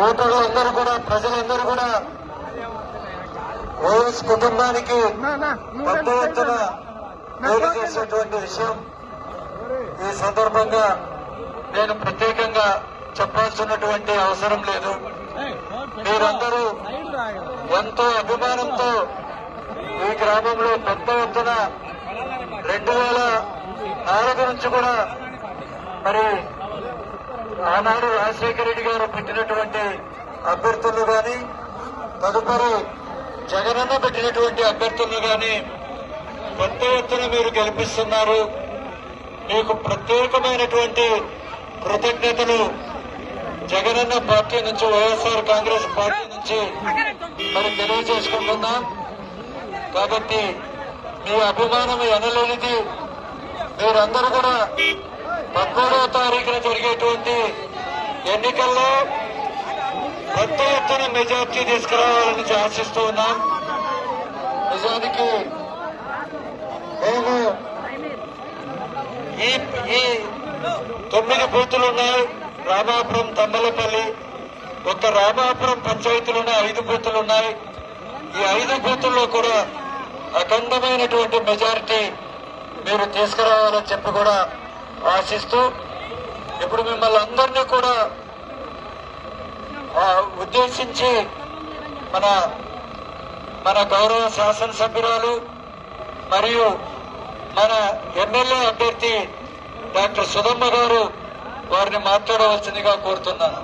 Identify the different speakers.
Speaker 1: ఓటర్లందరూ కూడా ప్రజలందరూ కూడా ఓఎస్ కుటుంబానికి పెద్ద ఎత్తున మేలు చేసేటువంటి విషయం. ఈ సందర్భంగా నేను ప్రత్యేకంగా చెప్పాల్సినటువంటి అవసరం లేదు. మీరందరూ ఎంతో అభిమానంతో ఈ గ్రామంలో పెద్ద ఎత్తున రెండు వేల నాలుగు నుంచి కూడా మరి ఆనాడు రాజశేఖర రెడ్డి గారు పెట్టినటువంటి అభ్యర్థులు గాని తదుపరి జగనన్న పెట్టినటువంటి అభ్యర్థులు గాని పెద్ద ఎత్తున మీరు గెలిపిస్తున్నారు. మీకు ప్రత్యేకమైనటువంటి కృతజ్ఞతలు జగనన్న పార్టీ నుంచి వైఎస్ఆర్ కాంగ్రెస్ పార్టీ నుంచి మరి తెలియజేసుకుంటున్నాం. కాబట్టి మీ అభిమానం ఎనలేనిది. మీరందరూ కూడా పదమూడవ తారీఖున జరిగేటువంటి ఎన్నికల్లో పెద్ద ఎత్తున మెజార్టీ తీసుకురావాలని ఆశిస్తూ ఉన్నాం. నిజానికి మేము ఈ ఈ తొమ్మిది బూతులు ఉన్నాయి. రామాపురం తమ్మలపల్లి ఒక రామాపురం పంచాయతీలోనే ఐదు బూతులు ఉన్నాయి. ఈ ఐదు బూతుల్లో కూడా అఖండమైనటువంటి మెజారిటీ మీరు తీసుకురావాలని చెప్పి కూడా ఆశిస్తూ ఇప్పుడు మిమ్మల్ని అందరినీ కూడా ఉద్దేశించి మన మన గౌరవ శాసనసభ్యురాలు మరియు మన ఎమ్మెల్యే అభ్యర్థి డాక్టర్ సుధమ్మ గారు వారిని మాట్లాడవలసిందిగా కోరుతున్నాను.